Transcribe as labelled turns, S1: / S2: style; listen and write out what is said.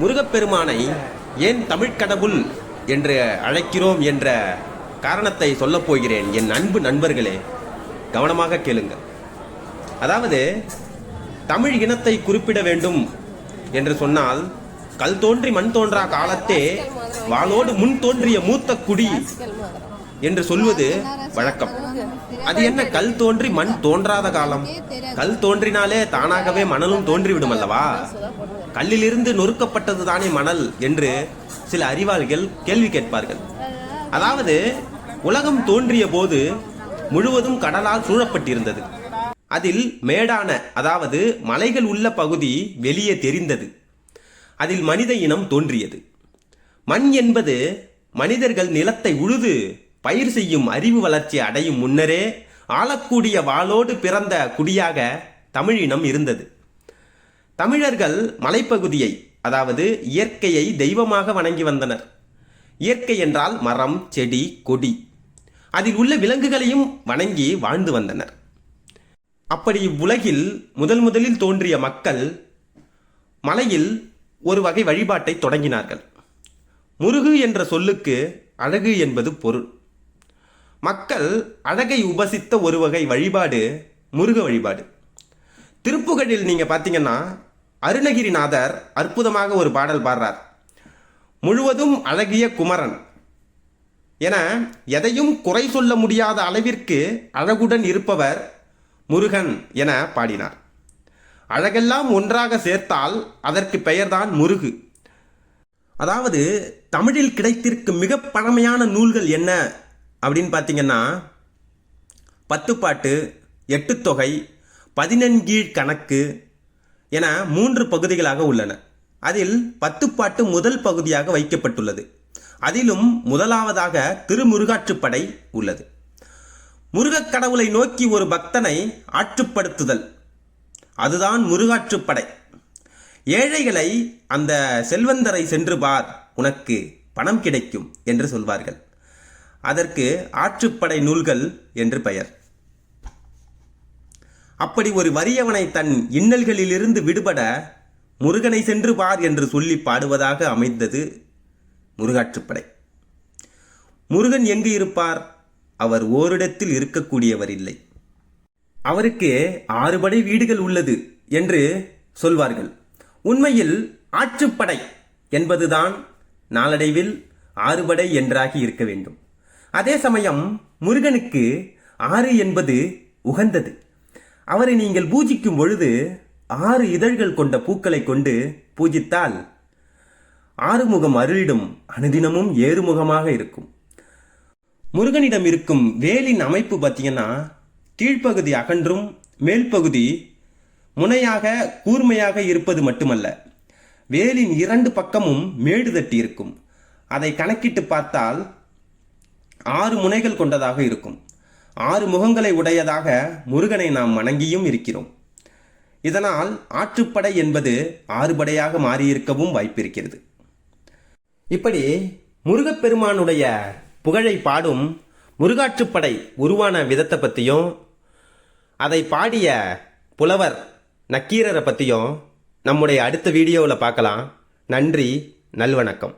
S1: முருகப்பெருமானை ஏன் தமிழ்க்கடவுள் என்று அழைக்கிறோம் என்ற காரணத்தை சொல்லப் போகிறேன். என் அன்பு நண்பர்களே கவனமாக கேளுங்கள். அதாவது தமிழ் இனத்தை குறிப்பிட வேண்டும் என்று சொன்னால் கல் தோன்றி மண் தோன்றா காலத்தே வாளோடு முன் தோன்றிய மூத்த குடி என்று சொல்வது வழக்கம். அது என்ன கல் தோன்றி மண் தோன்றாத காலம்? கல் தோன்றினாலே தானாகவே மணலும் தோன்றிவிடும் அல்லவா? கல்லிலிருந்து நொறுக்கப்பட்டது தானே மணல் என்று சில அறிவாளிகள் கேள்வி கேட்பார்கள். அதாவது உலகம் தோன்றிய போது முழுவதும் கடலால் சூழப்பட்டிருந்தது. அதில் மேடான அதாவது மலைகள் உள்ள பகுதி வெளியே தெரிந்தது. அதில் மனித இனம் தோன்றியது. மண் என்பது மனிதர்கள் நிலத்தை உழுது பயிர் செய்யும் அறிவு வளர்ச்சி அடையும் முன்னரே ஆளக்கூடிய வாளோடு பிறந்த குடியாக தமிழினம் இருந்தது. தமிழர்கள் மலைப்பகுதியை அதாவது இயற்கையை தெய்வமாக வணங்கி வந்தனர். இயற்கை என்றால் மரம் செடி கொடி. அதில் உள்ள விலங்குகளையும் வணங்கி வாழ்ந்து வந்தனர். அப்படி இவ்வுலகில் முதல் முதலில் தோன்றிய மக்கள் மலையில் ஒரு வகை வழிபாட்டை தொடங்கினார்கள். முருகு என்ற சொல்லுக்கு அழகு என்பது பொருள். மக்கள் அழகை உபசித்த ஒரு வகை வழிபாடு முருக வழிபாடு. திருப்புகழில் நீங்கள் பார்த்தீங்கன்னா அருணகிரிநாதர் அற்புதமாக ஒரு பாடல் பாடுறார். முழுவதும் அழகிய குமரன் என எதையும் குறை சொல்ல முடியாத அளவிற்கு அழகுடன் இருப்பவர் முருகன் என பாடினார். அழகெல்லாம் ஒன்றாக சேர்த்தால் அதற்கு பெயர்தான் முருகு. அதாவது தமிழில் கிடைத்திருக்கும் மிக பழமையான நூல்கள் என்ன? அப்படின்னு பார்த்தீங்கன்னா பத்துப்பாட்டு எட்டுத்தொகை பதினெண்கீழ் கணக்கு என மூன்று பகுதிகளாக உள்ளன. அதில் பத்துப்பாட்டு முதல் பகுதியாக வைக்கப்பட்டுள்ளது. அதிலும் முதலாவதாக திருமுருகாற்றுப்படை உள்ளது. முருகக் கடவுளை நோக்கி ஒரு பக்தனை ஆற்றுப்படுத்துதல். அதுதான் முருகாற்றுப்படை ஏழைகளை அந்த செல்வந்தரை சென்று பார் உனக்கு பணம் கிடைக்கும் என்று சொல்வார்கள். அதற்கு ஆற்றுப்படை நூல்கள் என்று பெயர். அப்படி ஒரு வறியவனை தன் இன்னல்களிலிருந்து விடுபட முருகனை சென்று பார் என்று சொல்லி பாடுவதாக அமைந்தது முருகாற்றுப்படை முருகன் எங்கு இருப்பார்? அவர் ஓரிடத்தில் இருக்கக்கூடியவர் இல்லை. அவருக்கு ஆறுபடை வீடுகள் உள்ளது என்று சொல்வார்கள். உண்மையில் ஆற்றுப்படை என்பதுதான் நாளடைவில் ஆறுபடை என்றாகி இருக்க வேண்டும். அதே சமயம் முருகனுக்கு ஆறு என்பது உகந்தது. அவரை நீங்கள் பூஜிக்கும் பொழுது ஆறு இதழ்கள் கொண்ட பூக்களை கொண்டு பூஜித்தால் ஆறுமுகம் அருளிடும் அனுதினமும் ஏறுமுகமாக இருக்கும். முருகனிடம் இருக்கும் வேலின் அமைப்பு பார்த்தீங்கன்னா கீழ்ப்பகுதி அகன்றும் மேல்பகுதி முனையாக கூர்மையாக இருப்பது மட்டுமல்ல. வேலின் இரண்டு பக்கமும் மேடு தட்டி இருக்கும். அதை கணக்கிட்டு பார்த்தால் ஆறு முனைகள் கொண்டதாக இருக்கும். ஆறு முகங்களை உடையதாக முருகனை நாம் வணங்கியும் இருக்கிறோம். இதனால் ஆற்றுப்படை என்பது ஆறுபடையாக மாறியிருக்கவும் வாய்ப்பிருக்கிறது. இப்படி முருகப்பெருமானுடைய புகழை பாடும் முருகாற்றுப்படை உருவான விதத்தை பற்றியும் அதை பாடிய புலவர் நக்கீரரை பற்றியும் நம்முடைய அடுத்த வீடியோவில் பார்க்கலாம். நன்றி நல்வணக்கம்.